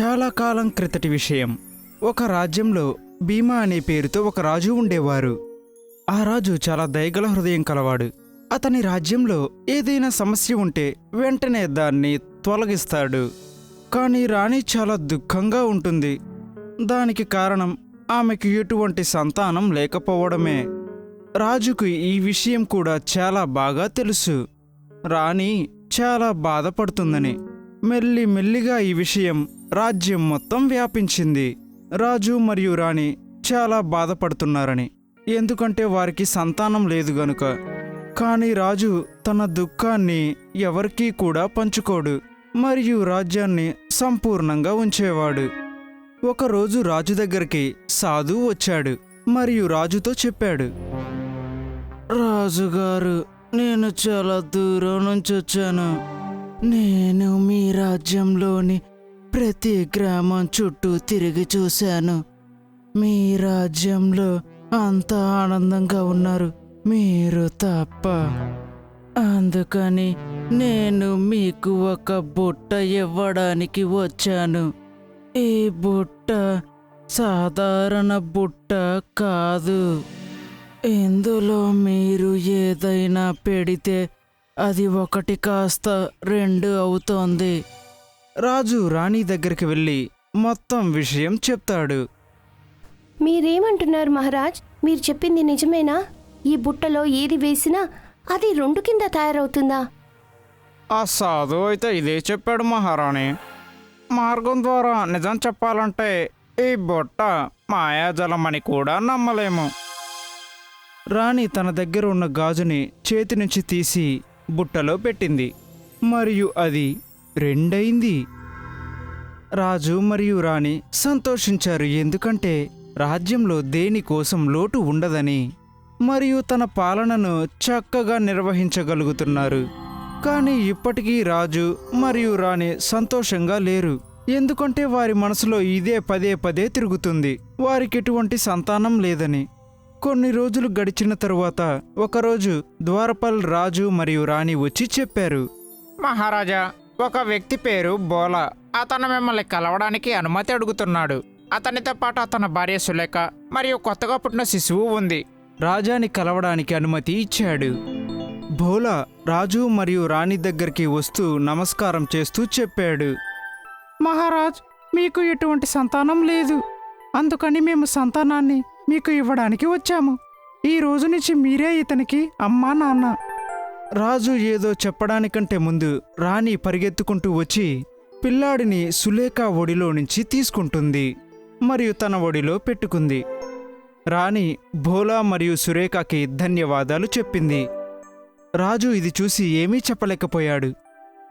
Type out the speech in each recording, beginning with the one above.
చాలా కాలం క్రితటి విషయం. ఒక రాజ్యంలో భీమా అనే పేరుతో ఒక రాజు ఉండేవారు. ఆ రాజు చాలా దయగల హృదయం కలవాడు. అతని రాజ్యంలో ఏదైనా సమస్య ఉంటే వెంటనే దాన్ని తొలగిస్తాడు. కానీ రాణి చాలా దుఃఖంగా ఉంటుంది. దానికి కారణం ఆమెకు ఎటువంటి సంతానం లేకపోవడమే. రాజుకు ఈ విషయం కూడా చాలా బాగా తెలుసు. రాణి చాలా బాధపడుతుందని. మెల్లి మెల్లిగా ఈ విషయం రాజ్యం మొత్తం వ్యాపించింది. రాజు మరియు రాణి చాలా బాధపడుతున్నారని. ఎందుకంటే వారికి సంతానం లేదు గనుక. కానీ రాజు తన దుఃఖాన్ని ఎవరికీ కూడా పంచుకోడు. మరియు రాజ్యాన్ని సంపూర్ణంగా ఉంచేవాడు. ఒకరోజు రాజు దగ్గరికి సాధు వచ్చాడు. మరియు రాజుతో చెప్పాడు. రాజుగారు నేను చాలా దూరం నుంచి వచ్చాను. నేను మీ రాజ్యంలోని ప్రతి గ్రామం చుట్టూ తిరిగి చూశాను. మీ రాజ్యంలో అంతా ఆనందంగా ఉన్నారు. మీరు తప్ప. అందుకని నేను మీకు ఒక బుట్ట ఇవ్వడానికి వచ్చాను. ఈ బుట్ట సాధారణ బుట్ట కాదు. ఇందులో మీరు ఏదైనా పెడితే అది ఒకటి కాస్త రెండు అవుతోంది. రాజు రాణి దగ్గరికి వెళ్ళి మొత్తం విషయం చెప్తాడు. మీరేమంటున్నారు మహారాజ్? మీరు చెప్పింది నిజమేనా? ఈ బుట్టలో ఏది వేసినా అది రెండు కింద తయారవుతుందా? ఆ సాధు అయితే ఇదే చెప్పాడు మహారాణి. మార్గం ద్వారా నిజం చెప్పాలంటే ఈ బొట్ట మాయాజలం అని కూడా నమ్మలేము. రాణి తన దగ్గర ఉన్న గాజుని చేతి నుంచి తీసి బుట్టలో పెట్టింది. మరియు అది రెండైంది. రాజు మరియు రాణి సంతోషించారు. ఎందుకంటే రాజ్యంలో దేనికోసం లోటు ఉండదని మరియు తన పాలనను చక్కగా నిర్వహించగలుగుతున్నారు. కానీ ఇప్పటికీ రాజు మరియు రాణి సంతోషంగా లేరు. ఎందుకంటే వారి మనసులో ఇదే పదే పదే తిరుగుతుంది. వారికి ఎటువంటి సంతానం లేదని. కొన్ని రోజులు గడిచిన తరువాత ఒకరోజు ద్వారపల్ రాజు మరియు రాణి వచ్చి చెప్పారు. మహారాజా ఒక వ్యక్తి పేరు బోలా. అతను మిమ్మల్ని కలవడానికి అనుమతి అడుగుతున్నాడు. అతనితో పాటు అతని భార్య సులేఖ మరియు కొత్తగా పుట్టిన శిశువు ఉంది. రాజాని కలవడానికి అనుమతి ఇచ్చాడు. భోలా రాజు మరియు రాణి దగ్గరికి వస్తూ నమస్కారం చేస్తూ చెప్పాడు. మహారాజ్ మీకు ఎటువంటి సంతానం లేదు. అందుకని మేము సంతానాన్ని మీకు ఇవ్వడానికి వచ్చాము. ఈ రోజు నుంచి మీరే ఇతనికి అమ్మా నాన్న. రాజు ఏదో చెప్పడానికంటే ముందు రాణి పరిగెత్తుకుంటూ వచ్చి పిల్లాడిని సులేఖ ఒడిలో నుంచి తీసుకుంటుంది మరియు తన ఒడిలో పెట్టుకుంది. రాణి భోలా మరియు సురేఖకి ధన్యవాదాలు చెప్పింది. రాజు ఇది చూసి ఏమీ చెప్పలేకపోయాడు.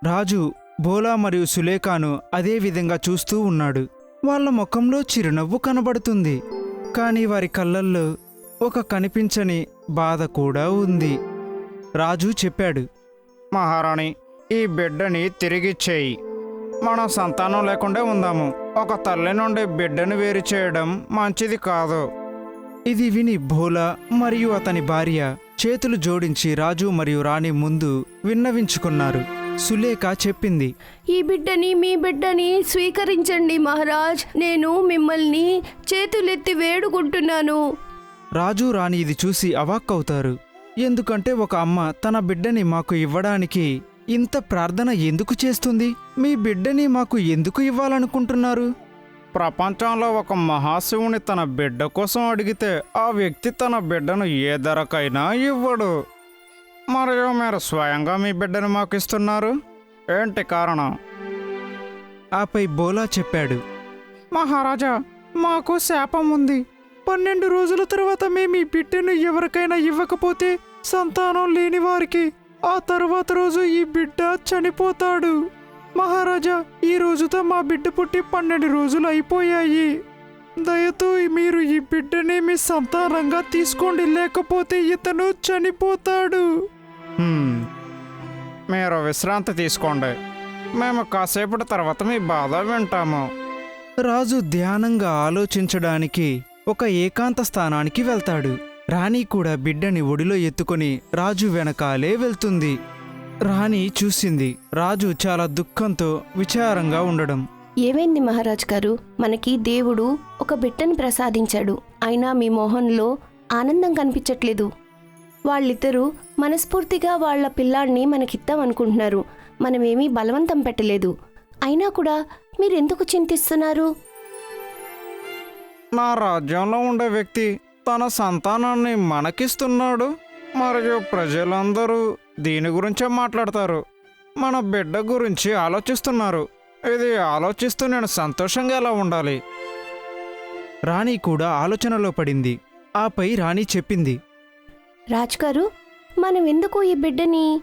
రాజు భోలా మరియు సులేఖను అదే విధంగా చూస్తూ ఉన్నాడు. వాళ్ళ ముఖంలో చిరునవ్వు కనబడుతుంది. కానీ వారి కళ్ళల్లో ఒక కనిపించని బాధ కూడా ఉంది. రాజు చెప్పాడు మహారాణి ఈ బిడ్డని తిరిగిచ్చేయి మనం సంతానం లేకుండా ఉందాము. ఒక తల్లి నుండి బిడ్డను వేరు చేయడం మంచిది కాదు. ఇది విని భోలా మరియు అతని భార్య చేతులు జోడించి రాజు మరియు రాణి ముందు విన్నవించుకున్నారు. సులేఖ చెప్పింది ఈ బిడ్డని మీ బిడ్డని స్వీకరించండి మహారాజ్. నేను మిమ్మల్ని చేతులెత్తి వేడుకుంటున్నాను. రాజు రాణి ఇది చూసి అవాక్కవుతారు. ఎందుకంటే ఒక అమ్మ తన బిడ్డని మాకు ఇవ్వడానికి ఇంత ప్రార్థన ఎందుకు చేస్తుంది? మీ బిడ్డని మాకు ఎందుకు ఇవ్వాలనుకుంటున్నారు? ప్రపంచంలో ఒక మహాశివుని తన బిడ్డ కోసం అడిగితే ఆ వ్యక్తి తన బిడ్డను ఏ ధరకైనా ఇవ్వడు. మరియు మీరు స్వయంగా మీ బిడ్డను మాకు ఇస్తున్నారు. ఏంటి కారణం? ఆపై బోలా చెప్పాడు. మహారాజా మాకు శాపం ఉంది. పన్నెండు రోజుల తర్వాత మేము ఈ బిడ్డను ఎవరికైనా ఇవ్వకపోతే సంతానం లేని వారికి ఆ తర్వాత రోజు ఈ బిడ్డ చనిపోతాడు. మహారాజా ఈ రోజుతో మా బిడ్డ పుట్టి పన్నెండు రోజులు అయిపోయాయి. దయతో మీరు ఈ బిడ్డని మీ సంతానంగా తీసుకోండి లేకపోతే ఇతను చనిపోతాడు. మీరు విశ్రాంతి తీసుకోండి. మేము కాసేపటి తర్వాత మీ బాధ వింటాము. రాజు ధ్యానంగా ఆలోచించడానికి ఒక ఏకాంత స్థానానికి వెళ్తాడు. రాణి కూడా బిడ్డని ఒడిలో ఎత్తుకొని రాజు వెనకాలే వెళ్తుంది. రాణి చూసింది. రాజు చాలా దుఃఖంతో విచారంగా ఉండడం. ఏమైంది మహారాజ్ గారు? మనకి దేవుడు ఒక బిడ్డని ప్రసాదించాడు. అయినా మీ మొహంలో ఆనందం కనిపించట్లేదు. వాళ్ళిద్దరూ మనస్ఫూర్తిగా వాళ్ళ పిల్లాడిని మనకిద్దాం అనుకుంటున్నారు. మనమేమీ బలవంతం పెట్టలేదు. అయినా కూడా మీరెందుకు చింతిస్తున్నారు? నా రాజ్యంలో ఉండే వ్యక్తి తన సంతానాన్ని మనకిస్తున్నాడు. మరియు ప్రజలందరూ దీని గురించే మాట్లాడతారు. మన బిడ్డ గురించి ఆలోచిస్తున్నారు. ఇది ఆలోచిస్తూ నేను సంతోషంగా ఎలా ఉండాలి? రాణి కూడా ఆలోచనలో పడింది. ఆపై రాణి చెప్పింది. రాజుగారు మనం ఎందుకు ఈ బిడ్డని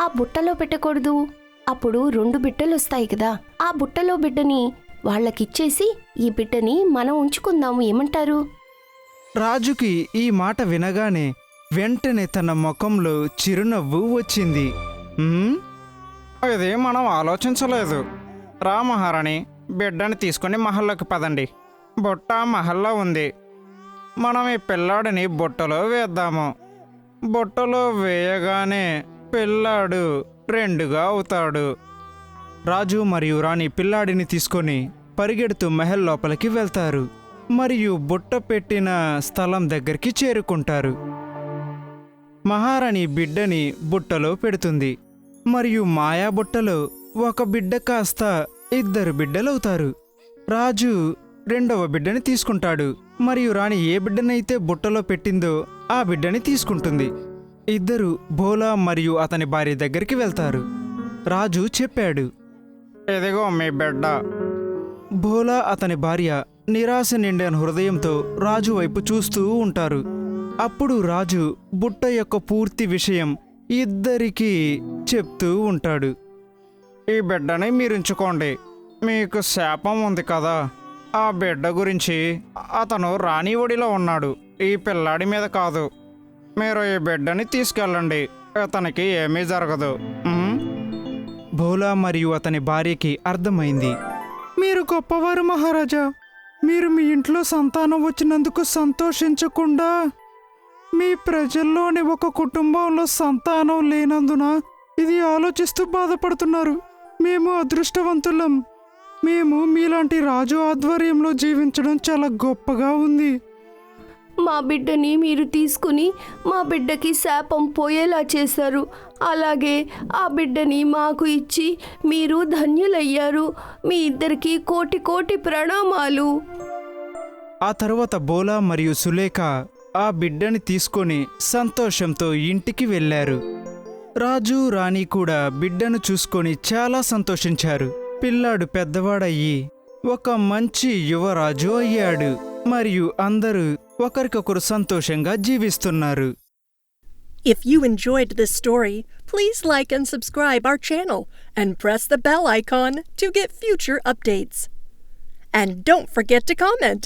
ఆ బుట్టలో పెట్టకూడదు? అప్పుడు రెండు బిడ్డలు వస్తాయి కదా. ఆ బుట్టలో బిడ్డని వాళ్ళకిచ్చేసి ఈ బిడ్డని మనం ఉంచుకుందాము ఏమంటారు? రాజుకి ఈ మాట వినగానే వెంటనే తన ముఖంలో చిరునవ్వు వచ్చింది. "ఉమ్, ఇది మనం ఆలోచించలేదు. రా మహారాణి బిడ్డని తీసుకుని మహల్లోకి పదండి. బుట్ట మహల్లో ఉంది. మనం ఈ పిల్లాడిని బుట్టలో వేద్దాము. బుట్టలో వేయగానే పిల్లాడు రెండుగా అవుతాడు. రాజు మరియు రాణి పిల్లాడిని తీసుకొని పరిగెడుతూ మహల్ లోపలికి వెళ్తారు. మరియు బుట్ట పెట్టిన స్థలం దగ్గరికి చేరుకుంటారు. మహారాణి బిడ్డని బుట్టలో పెడుతుంది. మరియు మాయా బుట్టలో ఒక బిడ్డ కాస్త ఇద్దరు బిడ్డలవుతారు. రాజు రెండవ బిడ్డని తీసుకుంటాడు. మరియు రాణి ఏ బిడ్డనైతే బుట్టలో పెట్టిందో ఆ బిడ్డని తీసుకుంటుంది. ఇద్దరు భోలా మరియు అతని భార్య దగ్గరికి వెళ్తారు. రాజు చెప్పాడు ఎదిగో మీ బిడ్డ. భోలా అతని భార్య నిరాశ నిండిన హృదయంతో రాజు వైపు చూస్తూ ఉంటారు. అప్పుడు రాజు బుట్ట యొక్క పూర్తి విషయం ఇద్దరికీ చెప్తూ ఉంటాడు. ఈ బిడ్డని మీరుంచుకోండి. మీకు శాపం ఉంది కదా. ఆ బిడ్డ గురించి అతను రాణి ఒడిలో ఉన్నాడు. ఈ పిల్లాడి మీద కాదు. మీరు ఈ బిడ్డని తీసుకెళ్ళండి. అతనికి ఏమీ జరగదు? భోలా మరియు అతని భార్యకి అర్థమైంది. మీరు గొప్పవారు మహారాజా. మీరు మీ ఇంట్లో సంతానం వచ్చినందుకు సంతోషించకుండా మీ ప్రజల్లోని ఒక కుటుంబంలో సంతానం లేనందున ఇది ఆలోచిస్తూ బాధపడుతున్నారు. మేము అదృష్టవంతులం. మేము మీలాంటి రాజు ఆధ్వర్యంలో జీవించడం చాలా గొప్పగా ఉంది. మా బిడ్డని మీరు తీసుకుని మా బిడ్డకి శాపం పోయేలా చేశారు. అలాగే ఆ బిడ్డని మాకు ఇచ్చి మీరు ధన్యులయ్యారు. మీ ఇద్దరికి కోటి కోటి ప్రణామాలు. ఆ తర్వాత బోలా మరియు సులేఖ ఆ బిడ్డని తీసుకొని సంతోషంతో ఇంటికి వెళ్ళారు. రాజు రాణి కూడా బిడ్డను చూసుకొని చాలా సంతోషించారు. పిల్లాడు పెద్దవాడయ్యి ఒక మంచి యువరాజు అయ్యాడు. మరియు అందరూ ఒకరికొకరు సంతోషంగా జీవిస్తున్నారు If you enjoyed this story, please like and subscribe our channel and press the bell icon to get future updates. And don't forget to comment.